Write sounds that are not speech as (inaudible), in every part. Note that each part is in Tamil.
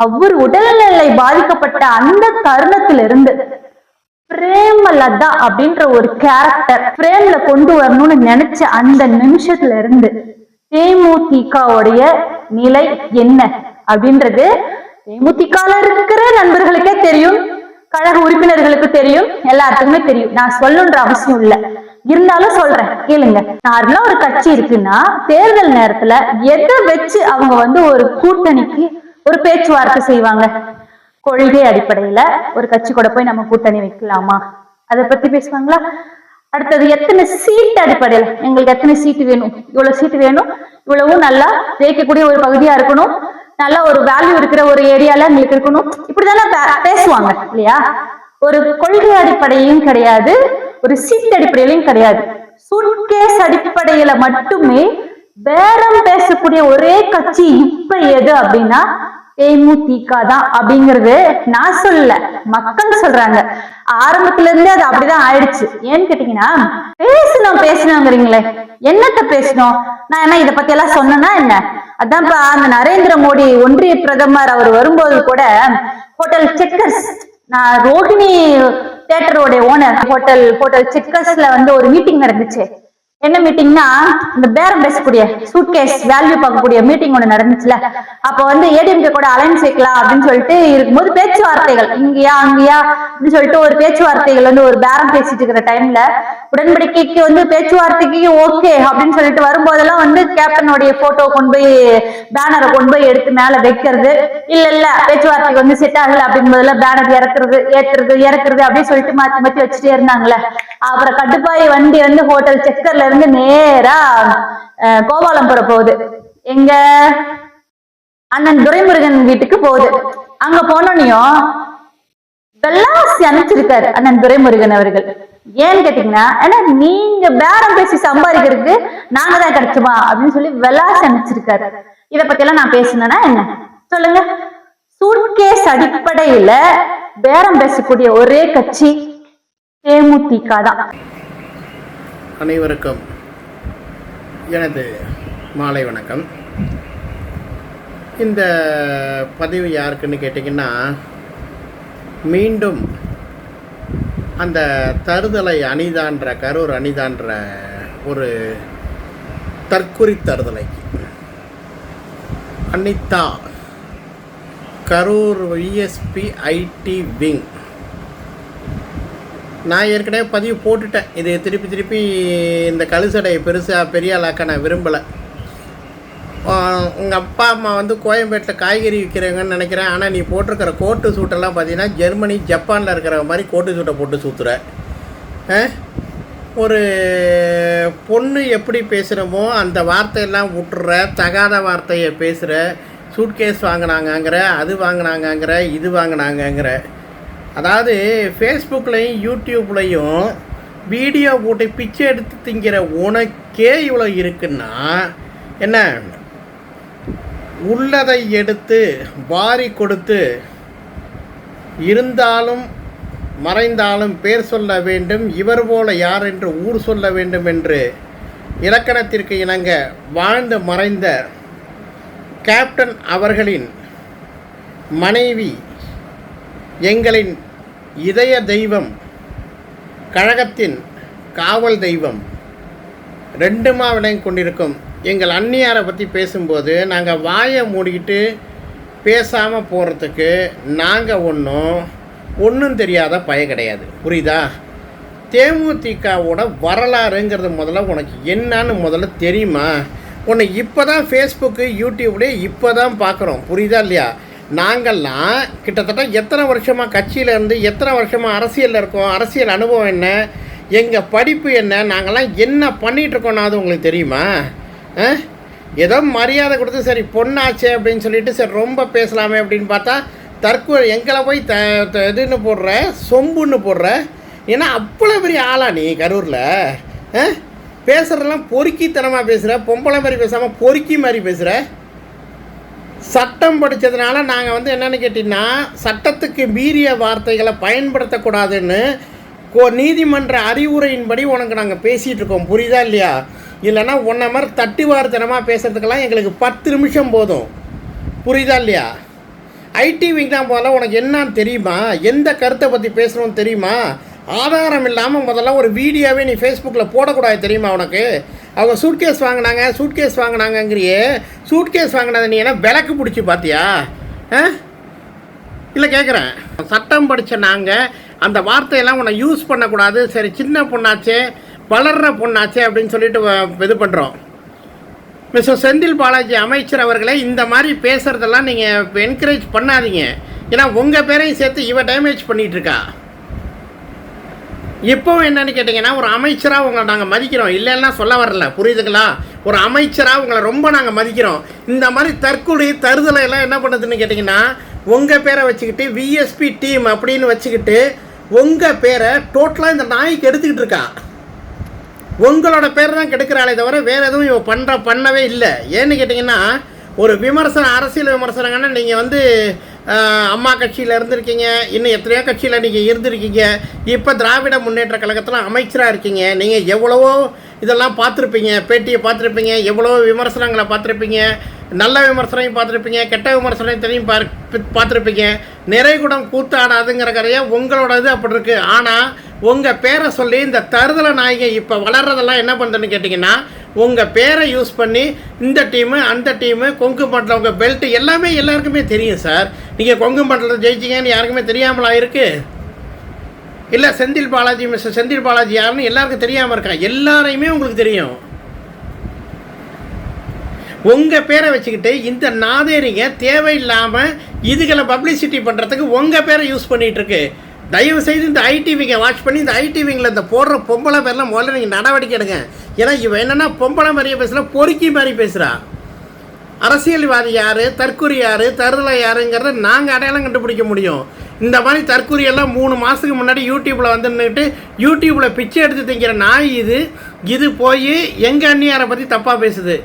அவர் உடல்நிலை பாதிக்கப்பட்ட அந்த தருணத்திலிருந்து பிரேமலதா அப்படின்ற ஒரு கேரக்டர் பிரேம்ல கொண்டு வரணும்னு நினைச்ச அந்த நிமிஷத்துல இருந்து தேமுதிகவுடைய நிலை என்ன அப்படின்றது தேமுதிகால இருக்கிற நண்பர்களுக்கே தெரியும் கழக உறுப்பினர்களுக்கு தெரியும் எல்லாத்துக்குமே தெரியும். நான் சொல்லணுன்ற அவசியம் இல்ல. இருந்தாலும் சொல்றேன் கேளுங்க. நார்மலா ஒரு கட்சி இருக்குன்னா தேர்தல் நேரத்துல எதை வச்சு அவங்க வந்து ஒரு கூட்டணிக்கு ஒரு பேச்சுவார்த்தை செய்வாங்க. கொள்கை அடிப்படையில ஒரு கட்சி கூட போய் நம்ம கூட்டணி வைக்கலாமா? அதை பத்தி பேசுவாங்களா? அடுத்தது எத்தனை சீட் அடிப்படையில? எங்களுக்கு எத்தனை சீட்டு வேணும்? இவ்வளவு சீட்டு வேணும். இவ்வளவும் நல்லா ஜெயிக்கக்கூடிய ஒரு பகுதியா இருக்கணும். நல்லா ஒரு வேல்யூ இருக்கிற ஒரு ஏரியால எங்களுக்கு இருக்கணும். இப்படிதானே பே- பேசுவாங்க இல்லையா? ஒரு கொள்கை அடிப்படையும் கிடையாது ஒரு சீட் அடிப்படையிலையும் கிடையாது. சுட்கேஸ் அடிப்படையில மட்டுமே பேரம் பேசக்கூடிய ஒரே கட்சி இப்ப எது அப்படின்னா தேமுதிக தான் அப்படிங்கறது நான் சொல்லல. மக்கள் சொல்றாங்க. ஆரம்பத்துல இருந்தே அது அப்படிதான் ஆயிடுச்சு. ஏன்னு கேட்டீங்கன்னா பேசணும் பேசணுங்கிறீங்களே என்னத்த பேசணும் நான் என்ன இதை பத்தி எல்லாம் சொன்னேன்னா என்ன? அதான்ப்பா அந்த நரேந்திர மோடி ஒன்றிய பிரதமர் அவர் வரும்போது கூட ஹோட்டல் செக்கர்ஸ் நான் ரோஹிணி தேட்டரோட ஓனர் ஹோட்டல் ஹோட்டல் செக்கர்ஸ்ல வந்து ஒரு மீட்டிங் நடந்துச்சு. என்ன மீட்டிங்னா இந்த பேரம் பேசக்கூடிய சூட்கேஸ் வேல்யூ பார்க்கக்கூடிய மீட்டிங் ஒண்ணு நடந்துச்சுல. அப்போ வந்து ஏடிஎம்கே கூட அலைன்ஸ் வைக்கலாம் அப்படின்னு சொல்லிட்டு இருக்கும்போது பேச்சுவார்த்தைகள் இங்கேயா அங்கேயா அப்படின்னு சொல்லிட்டு ஒரு பேச்சுவார்த்தைகள் வந்து ஒரு பேரம் பேசிட்டு இருக்கிற டைம்ல உடன்படிக்கைக்கு வந்து பேச்சுவார்த்தைக்கு ஓகே அப்படின்னு சொல்லிட்டு வரும்போதெல்லாம் வந்து கேப்டனுடைய போட்டோ கொண்டு போய் பேனரை கொண்டு போய் எடுத்து மேல வைக்கிறது. இல்ல இல்ல பேச்சுவார்த்தைக்கு வந்து செட் ஆகல அப்படின்னு பேனர் இறக்குறது ஏத்துறது இறக்குறது அப்படின்னு சொல்லிட்டு மாத்தி மாத்தி வச்சுட்டே இருந்தாங்களே அப்புறம் கட்டுப்பாய் வண்டி வந்து ஹோட்டல் செக்கர்ல இருந்து நேரா கோபாலம் கோபாலம்புரம் போகுது. எங்க அண்ணன் துரைமுருகன் வீட்டுக்கு போகுது. அங்க போனோனையும் வெள்ளாசி அனுப்பிச்சிருக்காரு அண்ணன் துரைமுருகன் அவர்கள். ஏன்னு கேட்டீங்கன்னா ஏன்னா நீங்க பேரம் பேசி சம்பாதிக்கிறதுக்கு நாங்க தான் கிடைச்சுமா? அப்படின்னு சொல்லி வெள்ளாசி அனுப்பிச்சிருக்காரு. இதை பத்தி எல்லாம் நான் பேசினேன்னா என்ன? சொல்லுங்க. சூட்கேஸ் அடிப்படையில பேரம் பேசக்கூடிய ஒரே கட்சி தேமுதிக தான். அனைவருக்கும் எனது மாலை வணக்கம். இந்த பதிவு யாருக்குன்னு கேட்டிங்கன்னா மீண்டும் அந்த தருதலை அணிதான்ற கரூர் அணிதான்ற ஒரு தற்குறி தருதலைக்கு Anitha Karur VSB IT wing நான் ஏற்கனவே பதிவு போட்டுட்டேன். இது திருப்பி திருப்பி இந்த கழுசடையை பெருசாக பெரிய ஆளாக்க நான் விரும்பலை. உங்கள் அப்பா அம்மா வந்து கோயம்பேட்டில் காய்கறி விற்கிறவங்கன்னு நினைக்கிறேன். ஆனால் நீ போட்டிருக்கிற கோட்டு சூட்டெல்லாம் பார்த்தீங்கன்னா ஜெர்மனி ஜப்பானில் இருக்கிற மாதிரி கோட்டு சூட்டை போட்டு சுற்றுற ஒரு பொண்ணு எப்படி பேசுகிறோமோ அந்த வார்த்தையெல்லாம் விட்டுற தகாத வார்த்தையை பேசுகிற சூட்கேஸ் வாங்கினாங்கங்கிற அது வாங்கினாங்கங்கிற இது வாங்கினாங்கங்கிற. அதாவது ஃபேஸ்புக்லேயும் யூடியூப்லேயும் வீடியோ போட்டு பிச்சை எடுத்து திங்கிற உனக்கே இவ்வளோ இருக்குன்னா என்ன? உள்ளதை எடுத்து வாரி கொடுத்து இருந்தாலும் மறைந்தாலும் பேர் சொல்ல வேண்டும் இவர் போல யார் என்று ஊர் சொல்ல வேண்டும் என்று இலக்கணத்திற்கு இணங்க வாழ்ந்து மறைந்த கேப்டன் அவர்களின் மனைவி எங்களின் இதய தெய்வம் கழகத்தின் காவல் தெய்வம். ரெண்டுமா விளங்கி கொண்டிருக்கும். எங்கள் அந்நியாரை பற்றி பேசும்போது நாங்கள் வாயை மூடிக்கிட்டு பேசாமல் போகிறதுக்கு நாங்கள் ஒன்றும் ஒன்றும் தெரியாத பய கிடையாது. புரியுதா? தேமுதிகவோட வரலாறுங்கிறது முதல்ல உனக்கு என்னன்னு முதல்ல தெரியுமா? உன்னை இப்போ தான் ஃபேஸ்புக்கு யூடியூப்லேயே இப்போ தான் பார்க்குறோம் புரியுதா இல்லையா? நாங்கள்லாம் கிட்டத்தட்ட எத்தனை வருஷமாக கட்சியில் இருந்து எத்தனை வருஷமாக அரசியலில் இருக்கோம்? அரசியல் அனுபவம் என்ன? எங்கள் படிப்பு என்ன? நாங்கள்லாம் என்ன பண்ணிகிட்ருக்கோன்னா அது உங்களுக்கு தெரியுமா? ஆ? ஏதோ மரியாதை கொடுத்து சரி பொண்ணாச்சே அப்படின்னு சொல்லிட்டு சரி ரொம்ப பேசலாமே அப்படின்னு பார்த்தா தற்கொலை எங்களை போய் த த- இதுன்னு போடுற சொம்புன்னு போடுற ஏன்னா அவ்வளோ பெரிய ஆளா நீ கரூரில்? ஆ? பேசுகிறதெல்லாம் பொறுக்கித்தனமாக பேசுகிற பொம்பளை மாதிரி பேசாமல் பொறுக்கி மாதிரி பேசுகிற சட்டம் படித்ததுனால நாங்கள் வந்து என்னென்னு கேட்டிங்கன்னா சட்டத்துக்கு மீறிய வார்த்தைகளை பயன்படுத்தக்கூடாதுன்னு கோ நீதிமன்ற அறிவுரையின்படி உனக்கு நாங்கள் பேசிகிட்டு இருக்கோம். புரியுதா இல்லையா? இல்லைன்னா உன்னை மாதிரி தட்டி வார்த்தனமாக பேசுகிறதுக்கெல்லாம் எங்களுக்கு பத்து நிமிஷம் போதும். புரியுதா இல்லையா? ஐடி விங் தான் உனக்கு என்னன்னு தெரியுமா? எந்த கருத்தை பற்றி பேசணும்னு தெரியுமா? ஆதாரம் இல்லாமல் முதல்ல ஒரு வீடியோவே நீ ஃபேஸ்புக்கில் போடக்கூடாது தெரியுமா உனக்கு? அவங்க சூட்கேஸ் வாங்கினாங்க சூட்கேஸ் வாங்கினாங்கங்கிறியே சூட்கேஸ் வாங்கினது நீ என்ன விளக்கு பிடிச்சி பார்த்தியா ஆ? இல்லை கேட்குறேன் சட்டம் படித்த நாங்கள் அந்த வார்த்தையெல்லாம் உன்னை யூஸ் பண்ணக்கூடாது. சரி சின்ன பொண்ணாச்சே வளர்ற பொண்ணாச்சே அப்படின்னு சொல்லிட்டு வ- இது பண்ணுறோம் மிஸ்டர் செந்தில் பாலாஜி அமைச்சர் அவர்களே இந்த மாதிரி பேசுகிறதெல்லாம் நீங்கள் என்கரேஜ் பண்ணாதீங்க. ஏன்னா உங்கள் பேரையும் சேர்த்து இவ டேமேஜ் பண்ணிகிட்டு இப்போ இப்போவும் என்னன்னு கேட்டிங்கன்னா ஒரு அமைச்சராக உங்களை நாங்கள் மதிக்கிறோம். இல்லைன்னா சொல்ல வரல. புரியுதுங்களா? ஒரு அமைச்சராக உங்களை ரொம்ப நாங்கள் மதிக்கிறோம். இந்த மாதிரி தற்கொலை தருதலை எல்லாம் என்ன பண்ணுதுன்னு கேட்டிங்கன்னா உங்கள் பேரை வச்சுக்கிட்டு விஎஸ்பி டீம் அப்படின்னு வச்சுக்கிட்டு உங்கள் பேரை டோட்டலாக இந்த நாய்க்கு எடுத்துக்கிட்டு இருக்கா? உங்களோட பேர் தான் கெடுக்கிறாளே தவிர வேறு எதுவும் இவன் பண்ணுற பண்ணவே இல்லை. ஏன்னு கேட்டிங்கன்னா ஒரு விமர்சனம் அரசியல் விமர்சனங்கன்னா நீங்கள் வந்து அம்மா கட்சியில் இருந்திருக்கீங்க. இன்னும் எத்தனையோ கட்சியில் நீங்கள் இருந்திருக்கீங்க. இப்போ திராவிட முன்னேற்ற கழகத்தில் அமைச்சராக இருக்கீங்க. நீங்கள் எவ்வளவோ இதெல்லாம் பார்த்துருப்பீங்க. பேட்டியை பார்த்துருப்பீங்க. எவ்வளோ விமர்சனங்களை பார்த்துருப்பீங்க. நல்ல விமர்சனையும் பார்த்துருப்பீங்க. கெட்ட விமர்சனத்தையும் பார் பார்த்துருப்பீங்க. நிறைகுடம் கூத்தாடாதுங்கிற கரையை உங்களோட இது அப்படி இருக்குது ஆனால் உங்கள் பேரை சொல்லி இந்த தருதலை நாய்ங்க இப்போ வளர்றதெல்லாம் என்ன பண்ணுறதுன்னு கேட்டிங்கன்னா உங்கள் பேரை யூஸ் பண்ணி இந்த டீமு அந்த டீமு கொங்கு மண்டலம் உங்கள் பெல்ட் எல்லாமே எல்லாருக்குமே தெரியும் சார் நீங்கள் கொங்கு மண்டலத்தை ஜெயிச்சிங்கன்னு யாருக்குமே தெரியாமலா இருக்குது இல்லை செந்தில் பாலாஜி மிஸ்டர் செந்தில் பாலாஜி யாருன்னு எல்லாருக்கும் தெரியாமல் இருக்கா? எல்லாரையுமே உங்களுக்கு தெரியும். உங்கள் பேரை வச்சுக்கிட்டு இந்த நாதேரிங்க தேவையில்லாமல் இதுகளை பப்ளிசிட்டி பண்ணுறதுக்கு உங்கள் பேரை யூஸ் பண்ணிகிட்ருக்கு தயவு செய்து இந்த ஐடிவிங்க வாட்ச் பண்ணி இந்த ஐடிவிங்கில் இந்த போடுற பொம்பளை பேரெலாம் முதல்ல நீங்கள் நடவடிக்கை எடுங்க. ஏன்னா இவன் என்னென்னா பொம்பளை மாதிரியே பேசுகிறா பொறுக்கி மாதிரி பேசுகிறா அரசியல்வாதி யார் தற்குறி யார் தருதலை யாருங்கிறத நாங்கள் அடையாளம் கண்டுபிடிக்க முடியும். இந்த மாதிரி தற்குறி மூணு மாதத்துக்கு முன்னாடி யூடியூப்பில் வந்துன்னுட்டு யூடியூப்பில் பிச்சை எடுத்து திங்கிற நாய் இது. இது போய் எங்கள் அண்ணியாரை பற்றி தப்பாக பேசுது.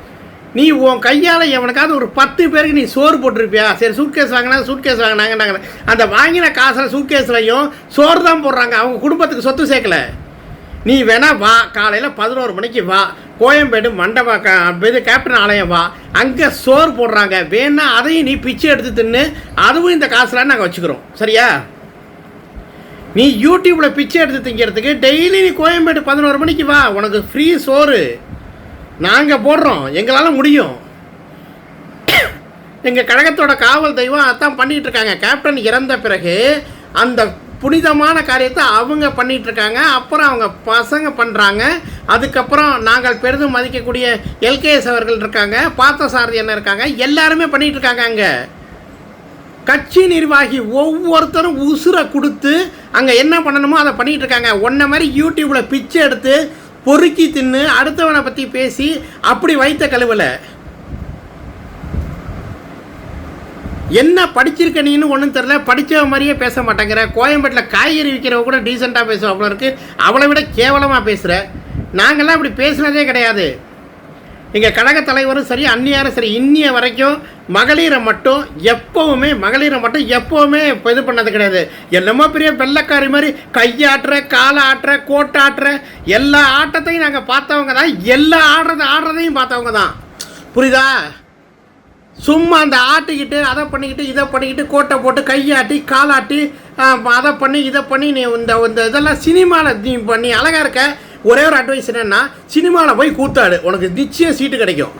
நீ உன் கையால் எவனுக்காவது ஒரு பத்து பேருக்கு நீ சோறு போட்டிருப்பியா? சரி சூட்கேஸ் வாங்கினா சூட்கேஸ் வாங்கினாங்கன்னாங்க. அந்த வாங்கின காசில் சூட்கேஸ்லையும் சோறு தான் போடுறாங்க. அவங்க குடும்பத்துக்கு சொத்து சேர்க்கல. நீ வேணா வா. காலையில் பதினோரு மணிக்கு வா. கோயம்பேடு மண்டப க இது கேப்டன் ஆலயம் வா. அங்கே சோறு போடுறாங்க. வேணா அதையும் நீ பிச்சை எடுத்து தின்னு அதுவும் இந்த காசுலாம் நாங்கள் வச்சுக்கிறோம். சரியா? நீ யூடியூப்பில் பிச்சை எடுத்து திங்கிறதுக்கு டெய்லி நீ கோயம்பேடு பதினோரு மணிக்கு வா. உனக்கு ஃப்ரீ சோறு. நாங்கள் போடுறோம். எங்களால் முடியும். எங்கள் கழகத்தோட காவல் தெய்வம் அதான் பண்ணிகிட்டு இருக்காங்க கேப்டன் இறந்த பிறகு அந்த புனிதமான காரியத்தை அவங்க பண்ணிகிட்டு இருக்காங்க அப்புறம் அவங்க பசங்க பண்ணுறாங்க அதுக்கப்புறம் நாங்கள் பெரிதும் மதிக்கக்கூடிய எல்கேஎஸ் அவர்கள் இருக்காங்க. பார்த்தசாரதி என்ன இருக்காங்க. எல்லாருமே பண்ணிகிட்டு இருக்காங்க அங்கே. கட்சி நிர்வாகி ஒவ்வொருத்தரும் உசுரை கொடுத்து அங்கே என்ன பண்ணணுமோ அதை பண்ணிகிட்டு இருக்காங்க ஒன்றை மாதிரி யூடியூப்பில் பிச்சை எடுத்து பொறுக்கி தின்னு அடுத்தவனை பற்றி பேசி அப்படி வைத்த கழுவலை. என்ன படிச்சிருக்க நீன்னு ஒன்றும் தெரில படித்த மாதிரியே பேச மாட்டேங்கிற. கோயம்பேட்டில் காய்கறி விற்கிறவ கூட டீசெண்டாக பேசுவோம் அவ்வளோ இருக்குது அவளை விட கேவலமாக பேசுகிற நாங்கள்லாம் இப்படி பேசுனதே கிடையாது. எங்கள் கழக தலைவரும் சரி அந்நியாரும் சரி இன்னிய வரைக்கும் மகளிரை மட்டும் எப்போவுமே மகளிரை மட்டும் எப்போவுமே இப்போ இது பண்ணது கிடையாது. என்னமோ பெரிய வெள்ளைக்காரி மாதிரி கையாட்டுற காலை ஆட்டுற கோட்டாட்டுற எல்லா ஆட்டத்தையும் நாங்கள் பார்த்தவங்க தான். எல்லா ஆடுறது ஆடுறதையும் பார்த்தவங்க தான். புரியுதா? சும்மா அந்த ஆட்டிக்கிட்டு அதை பண்ணிக்கிட்டு இதை பண்ணிக்கிட்டு கோட்டை போட்டு கையாட்டி காலாட்டி அதை பண்ணி இதை பண்ணி நீ இந்த இந்த இதெல்லாம் சினிமாவில் நீ பண்ணி அழகாக இருக்க. ஒரே ஒரு அட்வைஸ் என்னென்னா சினிமாவில் போய் கூத்தாடு. உனக்கு நிச்சயம் சீட்டு கிடைக்கும்.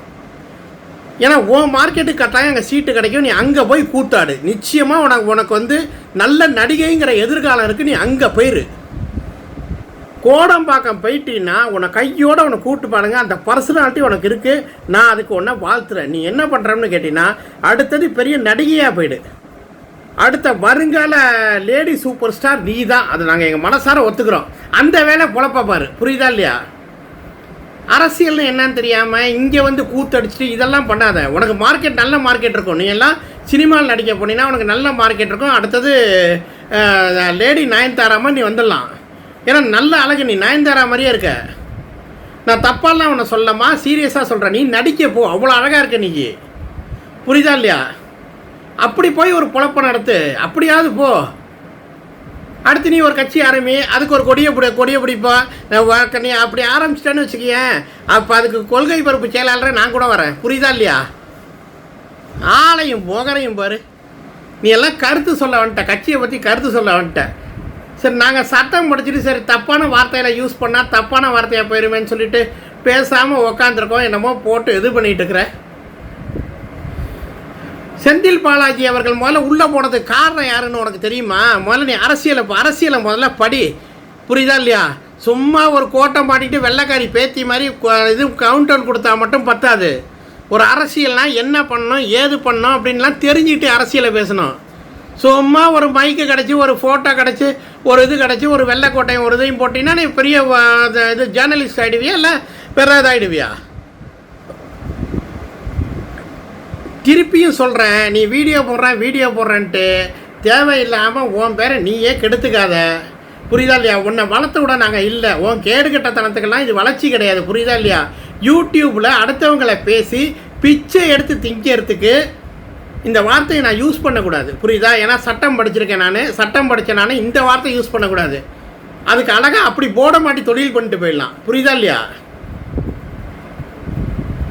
ஏன்னா உன் மார்க்கெட்டுக்கு கட்டாயம் அங்கே சீட்டு கிடைக்கும். நீ அங்கே போய் கூத்தாடு. நிச்சயமாக உனக்கு உனக்கு வந்து நல்ல நடிகைங்கிற எதிர்காலம் இருக்குது நீ அங்கே போயிரு. கோடம்பாக்கம் போயிட்டீன்னா உன்னை கையோடு உன்னை கூட்டு பாருங்க. அந்த பர்சனாலிட்டி உனக்கு இருக்குது நான் அதுக்கு ஒன்றை வாழ்த்துறேன். நீ என்ன பண்ணுறேன்னு கேட்டிங்கன்னா அடுத்தது பெரிய நடிகையாக போயிடு. அடுத்த வருங்கால லேடி சூப்பர் ஸ்டார் நீ தான் அது நாங்கள் எங்கள் மனசார ஒத்துக்கிறோம். அந்த வேலை பொழப்பா பாரு. புரியுதா இல்லையா? அரசியல்னு என்னன்னு தெரியாமல் இங்கே வந்து கூத்தடிச்சிட்டு இதெல்லாம் பண்ணாத. உனக்கு மார்க்கெட் நல்ல மார்க்கெட் இருக்கும். நீ எல்லாம் சினிமாவில் நடிக்க போனீங்கன்னா உனக்கு நல்ல மார்க்கெட் இருக்கும். அடுத்தது லேடி நயன்தாராமா நீ வந்துடலாம். ஏன்னா நல்ல அழகு நீ. நயன்தாரா மாதிரியே இருக்க. நான் தப்பாலாம் உன்னை சொல்லமா? சீரியஸாக சொல்கிறேன் நீ நடிக்க போ. அவ்வளோ அழகாக இருக்க நீ. புரியுதா இல்லையா? அப்படி போய் ஒரு குழப்பம் நடத்து அப்படியாவது போ. அடுத்து நீ ஒரு கட்சி ஆரம்பி அதுக்கு ஒரு கொடியை பிடி கொடியை பிடிப்போ. நான் நீ அப்படி ஆரம்பிச்சிட்டேன்னு வச்சுக்கேன் அப்போ அதுக்கு கொள்கை பரப்பு செயலாளரை நான் கூட வரேன். புரியுதா இல்லையா? ஆளையும் போகரையும் பாரு. நீ எல்லாம் கருத்து சொல்ல வந்துட்ட. கட்சியை பற்றி கருத்து சொல்ல வந்துட்ட. சரி நாங்கள் சட்டம் படிச்சுட்டு சரி தப்பான வார்த்தையில் யூஸ் பண்ணால் தப்பான வார்த்தையாக போயிருமேன்னு சொல்லிட்டு பேசாமல் உக்காந்துருக்கோம் என்னமோ போட்டு இது பண்ணிகிட்டு இருக்கிற. செந்தில் பாலாஜி அவர்கள் முதல்ல உள்ளே போனதுக்கு காரணம் யாருன்னு உனக்கு தெரியுமா? முதல்ல நீ அரசியலை அரசியலை முதல்ல படி. புரியுதா இல்லையா? சும்மா ஒரு கோட்டை மாட்டிட்டு வெள்ளைக்காரி பேத்தி மாதிரி இது கவுண்டர் கொடுத்தா மட்டும் பத்தாது. ஒரு அரசியல்னால் என்ன பண்ணணும் ஏது பண்ணணும் அப்படின்லாம் தெரிஞ்சுக்கிட்டு அரசியலை பேசணும். சும்மா ஒரு மைக்கு கிடச்சி ஒரு ஃபோட்டோ கிடச்சி ஒரு இது கிடச்சி ஒரு வெள்ளைக்கோட்டையும் ஒரு இதையும் போட்டிங்கன்னா நீ பெரிய இது- இது ஜேர்னலிஸ்ட் ஆகிடுவியா இல்லை வேறு இதாகிடுவியா திருப்பியும் சொல்கிறேன் நீ வீடியோ போடுறேன் வீடியோ போடுறேன்ட்டு. தேவையில்லாமல் உன் பேரை நீயே கெடுத்துக்காத. புரியுதா இல்லையா? உன்னை வளர்த்து விட நாங்கள் இல்லை. உன் கேடுகட்டத்தனத்துக்கெல்லாம் இது வளர்ச்சி கிடையாது. புரியுதா இல்லையா? யூடியூப்பில் அடுத்தவங்களை பேசி பிச்சை எடுத்து திங்கிறதுக்கு இந்த வார்த்தையை நான் யூஸ் பண்ணக்கூடாது. புரியுதா? ஏன்னா சட்டம் படிச்சிருக்கேன் நான். சட்டம் படித்தேன் நான் இந்த வார்த்தை யூஸ் பண்ணக்கூடாது. அதுக்கு அழகாக அப்படி போட மாட்டி தொழில் பண்ணிட்டு போயிடலாம். புரியுதா இல்லையா?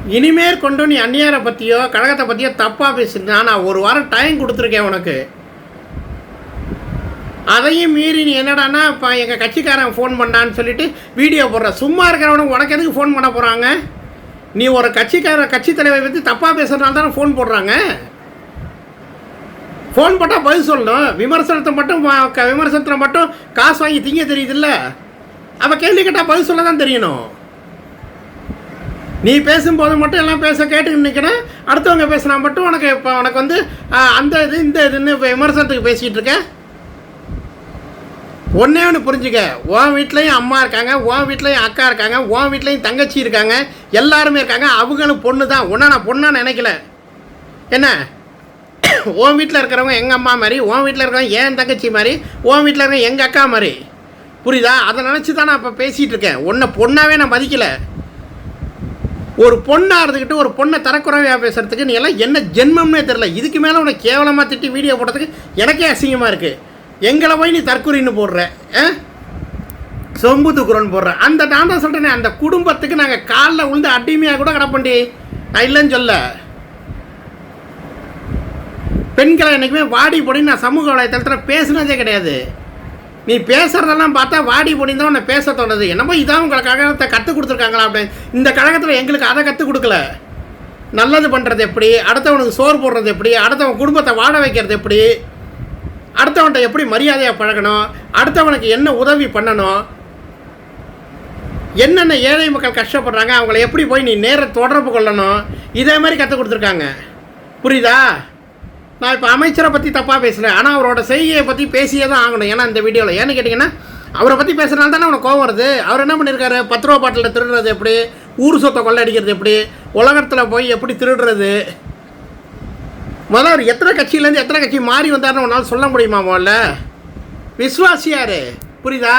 இனிமேல் கொண்டு நீ அந்நியாரை பற்றியோ கழகத்தை பற்றியோ தப்பாக பேசினா நான் ஒரு வாரம் டைம் கொடுத்துருக்கேன் உனக்கு. அதையும் மீறி நீ என்னடானா இப்போ எங்கள் கட்சிக்காரன் ஃபோன் பண்ணான்னு சொல்லிட்டு வீடியோ போடுற. சும்மா இருக்கிறவனுக்கு உனக்கு எதுக்கு ஃபோன் பண்ண போகிறாங்க நீ ஒரு கட்சிக்கார கட்சி தலைவரை பற்றி தப்பாக பேசுகிறனால தானே ஃபோன் போடுறாங்க? ஃபோன் போட்டால் பதில் சொல்லணும். விமர்சனத்தை மட்டும் க- விமர்சனத்தில் மட்டும் காசு வாங்கி திங்க தெரியுதுல்ல? அவள் கேள்வி கேட்டால் பதில் சொல்ல தான் தெரியணும். நீ பேசும்போது மட்டும் எல்லாம் பேச கேட்டுக்கிட்டு நிற்கிறேன் அடுத்தவங்க பேசினா மட்டும் உனக்கு இப்போ உனக்கு வந்து அந்த இது இந்த இதுன்னு இப்போ விமர்சனத்துக்கு பேசிகிட்டு இருக்கேன் ஒன்றே ஒன்று புரிஞ்சுக்க. உன் வீட்லேயும் அம்மா இருக்காங்க உன் வீட்லேயும் அக்கா இருக்காங்க உன் வீட்லேயும் தங்கச்சி இருக்காங்க எல்லாருமே இருக்காங்க. அவங்களும் பொண்ணு தான் ஒன்றா நான் பொண்ணாக நினைக்கல. என்ன? உன் வீட்டில் இருக்கிறவங்க எங்கள் அம்மா மாதிரி உன் வீட்டில் இருக்கிறவங்க என் தங்கச்சி மாதிரி உன் வீட்டில் இருக்கிறவங்க எங்கள் அக்கா மாதிரி. புரியுதா? அதை நினச்சி தான் நான் இப்போ பேசிகிட்டு இருக்கேன். உன்னை பொண்ணாகவே நான் மதிக்கலை. ஒரு பொண்ணாக இருந்துக்கிட்டு ஒரு பொண்ணை தரக்குறையாக பேசுகிறதுக்கு நீ எல்லாம் என்ன ஜென்மம்னே தெரில இதுக்கு மேலே உனக்கு கேவலமாக திட்டி வீடியோ போடுறதுக்கு எனக்கே அசிங்கமாக இருக்குது எங்களை போய் நீ தற்கொலைன்னு போடுற ஆ? சொம்பு தூக்குறோன்னு போடுற. அந்த நான் தான் சொல்கிறேனே அந்த குடும்பத்துக்கு நாங்கள் காலில் உழுந்து அடிமையாக கூட கிடப்பண்டி நான் இல்லைன்னு சொல்ல. பெண்களை என்றைக்குமே வாடி போடி நான் சமூக வலைத்தளத்தில் பேசுனதே கிடையாது. நீ பேசுறதெல்லாம் பார்த்தா வாடி பொடி தான் உன்னை பேச தோணுது. என்னமோ இதான் உங்களை கழகத்தை கற்றுக் கொடுத்துருக்காங்களா அப்படின்னு இந்த கழகத்தில் எங்களுக்கு அதை கற்றுக் கொடுக்கல. நல்லது பண்ணுறது எப்படி? அடுத்தவனுக்கு சோறு போடுறது எப்படி? அடுத்தவன் குடும்பத்தை வாழ வைக்கிறது எப்படி? அடுத்தவன்கிட்ட எப்படி மரியாதையாக பழகணும்? அடுத்தவனுக்கு என்ன உதவி பண்ணணும்? என்னென்ன ஏழை மக்கள் கஷ்டப்படுறாங்க? அவங்கள எப்படி போய் நீ நேர தொடர்பு கொள்ளணும்? இதே மாதிரி கற்றுக் கொடுத்துருக்காங்க. புரியுதா? நான் இப்போ அமைச்சரை பற்றி தப்பாக பேசுகிறேன் ஆனால் அவரோட செய்கையை பற்றி பேசியே தான் ஆகணும். ஏன்னா இந்த வீடியோவில் ஏன்னு கேட்டிங்கன்னா அவரை பற்றி பேசுகிறனால தானே அவனுக்கு கோவம் வருது. அவர் என்ன பண்ணியிருக்காரு பத்து ரூபா பாட்டில் திருடுறது எப்படி? ஊர் சொத்தை கொள்ளடிக்கிறது எப்படி? உலகத்தில் போய் எப்படி திருடுறது? முதல்ல அவர் எத்தனை கட்சியிலேருந்து எத்தனை கட்சி மாறி வந்தாருன்னு உன்னால் சொல்ல முடியுமா முதல்ல? விஸ்வாசியார் புரியுதா?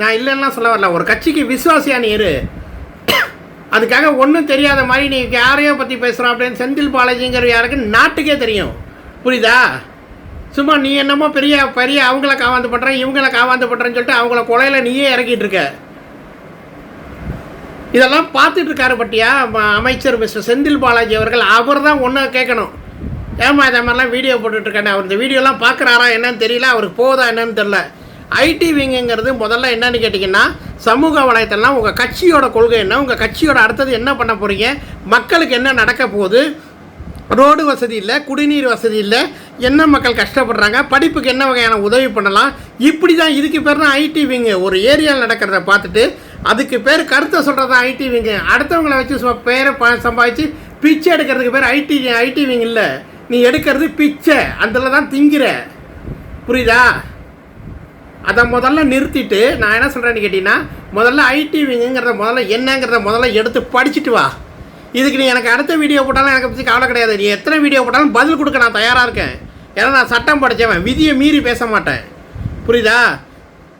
நான் இல்லைன்னா சொல்ல வரல. ஒரு கட்சிக்கு விஸ்வாசியா நீ இரு. அதுக்காக ஒன்றும் தெரியாத மாதிரி நீ யாரையோ பற்றி பேசுகிறோம் அப்படின்னு செந்தில் பாலாஜிங்கிற யாருக்கு நாட்டுக்கே தெரியும். புரியுதா? சும்மா நீ என்னமோ பெரிய பெரிய அவங்கள காவாந்து பண்ணுறேன் இவங்கள காவாந்து பண்ணுறேன்னு சொல்லிட்டு அவங்கள கொலையில் நீயே இறக்கிட்டு இருக்க. இதெல்லாம் பார்த்துட்டு இருக்காரு பட்டியா? ம- அமைச்சர் மிஸ்டர் செந்தில் பாலாஜி அவர்கள். அவர் தான் ஒன்று கேட்கணும். ஏமா இதே மாதிரிலாம் வீடியோ போட்டுட்ருக்கானே அவர் இந்த வீடியோலாம் பார்க்குறாரா என்னன்னு தெரியல. அவருக்கு போதா என்னன்னு தெரியல. ஐடி விங்குங்கிறது முதல்ல என்னன்னு கேட்டிங்கன்னா சமூக வலைத்தளம் உங்கள் கட்சியோட கொள்கை என்ன? உங்கள் கட்சியோட அடுத்தது என்ன பண்ண போகிறீங்க மக்களுக்கு என்ன நடக்க போகுது? ரோடு வசதி இல்லை குடிநீர் வசதி இல்லை. என்ன மக்கள் கஷ்டப்படுறாங்க? படிப்புக்கு என்ன வகையான உதவி பண்ணலாம்? இப்படி தான் இதுக்கு பேர் தான் ஐடி விங்கு ஒரு ஏரியாவில் நடக்கிறத பார்த்துட்டு அதுக்கு பேர் கருத்தை சொல்கிறது தான் ஐடி விங்கு அடுத்தவங்களை வச்சு சும்மா பேரை ப சம்பாதிச்சு பிச்சை எடுக்கிறதுக்கு பேர் ஐடி ஐடி விங் இல்லை. நீ எடுக்கிறது பிச்சை. அதில் தான் திங்கிற. புரியுதா? அதை முதல்ல நிறுத்திட்டு நான் என்ன சொல்கிறேன்னு கேட்டிங்கன்னா முதல்ல ஐடி விங்குங்கிறத முதல்ல என்னங்கிறத முதல்ல எடுத்து படிச்சுட்டு வா. இதுக்கு நீ எனக்கு அடுத்த வீடியோ போட்டாலும் எனக்கு பற்றி கவலை கிடையாது. நீ எத்தனை வீடியோ போட்டாலும் பதில் கொடுக்க நான் தயாராக இருக்கேன். ஏன்னா நான் சட்டம் படித்தவன் விதியை மீறி பேச மாட்டேன். புரியுதா?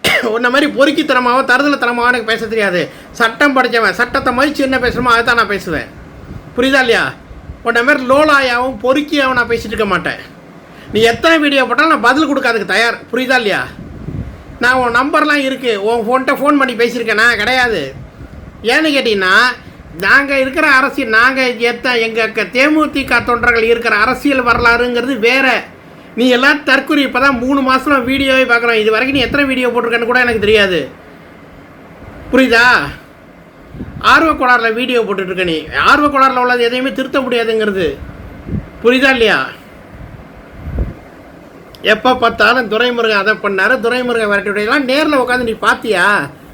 (coughs) உன்ன மாதிரி பொறுக்கித்தனமாவோ தருதலத்தனமாவோ எனக்கு பேச தெரியாது. சட்டம் படித்தவன் சட்டத்தை மதிச்சு என்ன பேசணுமோ அதை தான் நான் பேசுவேன். புரியுதா இல்லையா? உன்ன மாதிரி லோலாயாவும் பொறுக்கியாகவும் நான் பேசிட்டு இருக்க மாட்டேன். நீ எத்தனை வீடியோ போட்டாலும் நான் பதில் கொடுக்காதுக்கு தயார். புரியுதா இல்லையா? நான் உன் நம்பர்லாம் இருக்குது உன் ஃபோன்கிட்ட ஃபோன் பண்ணி பேசியிருக்கேனா? கிடையாது. ஏன்னு கேட்டிங்கன்னா நாங்கள் இருக்கிற அரசியல் நாங்கள் எத்த எங்கள் தேமுதிக தொண்டர்கள் இருக்கிற அரசியல் வரலாறுங்கிறது வேற. நீ எல்லாம் தற்கொலை இப்போ தான் மூணு மாதம் வீடியோவே பார்க்குறோம். இது வரைக்கும் நீ எத்தனை வீடியோ போட்டிருக்கேன்னு கூட எனக்கு தெரியாது. புரியுதா? ஆர்வ கோளாறில் வீடியோ போட்டுட்ருக்க நீ. ஆர்வ கோளாறில் உள்ளது எதையுமே திருத்த முடியாதுங்கிறது. புரியுதா இல்லையா? எப்போ பார்த்தாலும் துரைமுருகன் அதை பண்ணாரு துரைமுருகன் விரட்டி விடையெல்லாம் நேரில் உட்காந்து நீ பார்த்தியா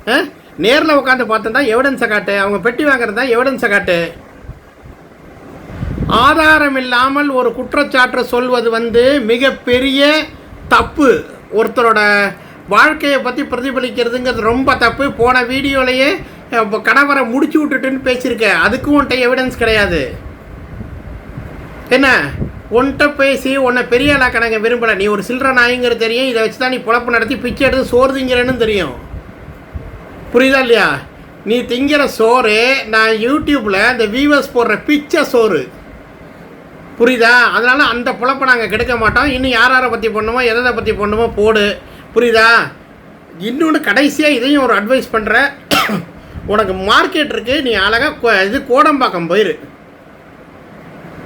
ஆ? நேரில் உட்காந்து பார்த்தா எவிடன்ஸை காட்டு. அவங்க பெட்டி வாங்குறதா எவிடன்ஸை காட்டு. ஆதாரம் இல்லாமல் ஒரு குற்றச்சாட்டு சொல்வது வந்து மிகப்பெரிய தப்பு. ஒருத்தரோட வாழ்க்கையை பற்றி பிரதிபலிக்கிறதுங்கிறது ரொம்ப தப்பு. போன வீடியோலையே கணவரை முடிச்சு விட்டுட்டுன்னு பேசியிருக்கேன். அதுக்கும் உன்ட்ட எவிடன்ஸ் கிடையாது. என்ன? உன்கிட்ட பேசி உன்னை பெரிய ஆளாக்க நாங்கள் விரும்பலை. நீ ஒரு சில்லற நாய்ங்கிறது தெரியும். இதை வச்சு தான் நீ பொழப்பு நடத்தி பிச்சை எடுத்து சோறுதிங்கிறேன்னு தெரியும். புரியுதா இல்லையா? நீ திங்கிற சோறு நான் யூடியூப்பில் இந்த வியூவர்ஸ் போடுற பிச்சை சோறு. புரியுதா? அதனால் அந்த பொழப்பை நாங்கள் கெடுக்க மாட்டோம். இன்னும் யார் யாரை பற்றி பண்ணுமோ எதை பற்றி பண்ணுமோ போடு. புரியுதா? இன்னொன்று கடைசியாக இதையும் ஒரு அட்வைஸ் பண்ணுற உனக்கு மார்க்கெட் இருக்கு நீ அழகாக இது கோடம்பாக்கம் போயிரு.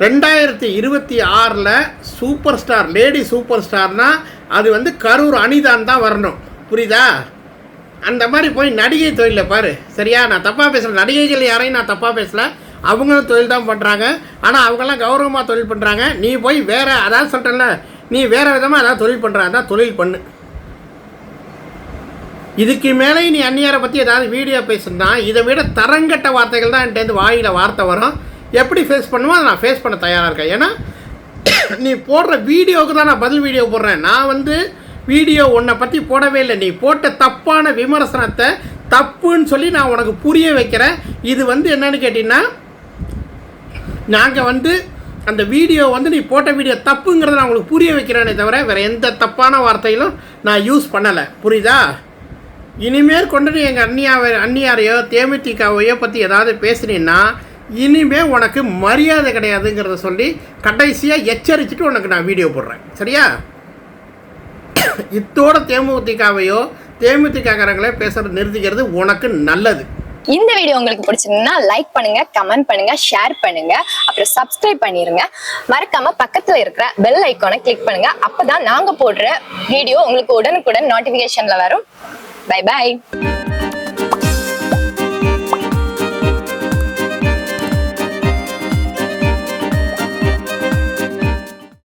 ரெண்டாயிரத்தி இருபத்தி ஆறில் சூப்பர் ஸ்டார் லேடி சூப்பர் ஸ்டார்னால் அது வந்து கரூர் அனிதான் தான் வரணும். புரியுதா? அந்த மாதிரி போய் நடிகை தொழிலில் பாரு. சரியா? நான் தப்பாக பேசல நடிகைகள் யாரையும் நான் தப்பாக பேசலை. அவங்களும் தொழில் தான் பண்ணுறாங்க ஆனால் அவங்கெல்லாம் கௌரவமாக தொழில் பண்ணுறாங்க நீ போய் வேறு அதாவது சொல்கிறேன்ல நீ வேறு விதமாக அதாவது தொழில் பண்ணுற அதான் தொழில் பண்ணு. இதுக்கு மேலே நீ அந்நியாரை பற்றி ஏதாவது வீடியோ பேசுனா இதை விட தரங்கட்ட வார்த்தைகள் தான் என்கிட்ட வாயில் வார்த்தை வரும். எப்படி ஃபேஸ் பண்ணுமோ அதை நான் ஃபேஸ் பண்ண தயாராக இருக்கேன். ஏன்னா நீ போடுற வீடியோவுக்கு தான் நான் பதில் வீடியோ போடுறேன். நான் வந்து வீடியோ உன்னை பற்றி போடவே இல்லை. நீ போட்ட தப்பான விமர்சனத்தை தப்புன்னு சொல்லி நான் உனக்கு புரிய வைக்கிறேன். இது வந்து என்னன்னு கேட்டிங்கன்னா நாங்கள் வந்து அந்த வீடியோ வந்து நீ போட்ட வீடியோ தப்புங்கிறத நான் உங்களுக்கு புரிய வைக்கிறேனே தவிர வேறு எந்த தப்பான வார்த்தையிலும் நான் யூஸ் பண்ணலை. புரியுதா? இனிமேல் கொண்டு எங்கள் அண்ணியாவை அண்ணியாரையோ தேமுதிகவையோ பற்றி ஏதாவது பேசுனீன்னா இனிமேல் உனக்கு மரியாதை கிடையாதுங்கிறத சொல்லி கடைசியாக எச்சரிச்சுட்டு உனக்கு நான் வீடியோ போடுறேன். சரியா? இத்தோட தேமுதிகவையோ தேமுதிககாரங்களே பேசுறது நிறுத்திக்கிறது உனக்கு நல்லது. இந்த வீடியோ உங்களுக்கு பிடிச்சிருந்தா லைக் பண்ணுங்க கமெண்ட் பண்ணுங்க ஷேர் பண்ணுங்க அப்புறம் சப்ஸ்கிரைப் பண்ணிருங்க. மறக்காம பக்கத்துல இருக்கிற பெல் ஐக்கானை கிளிக் பண்ணுங்க. அப்பதான் நாங்க போடுற வீடியோ உங்களுக்கு உடனுக்குடன் நோட்டிபிகேஷன்ல வரும். By by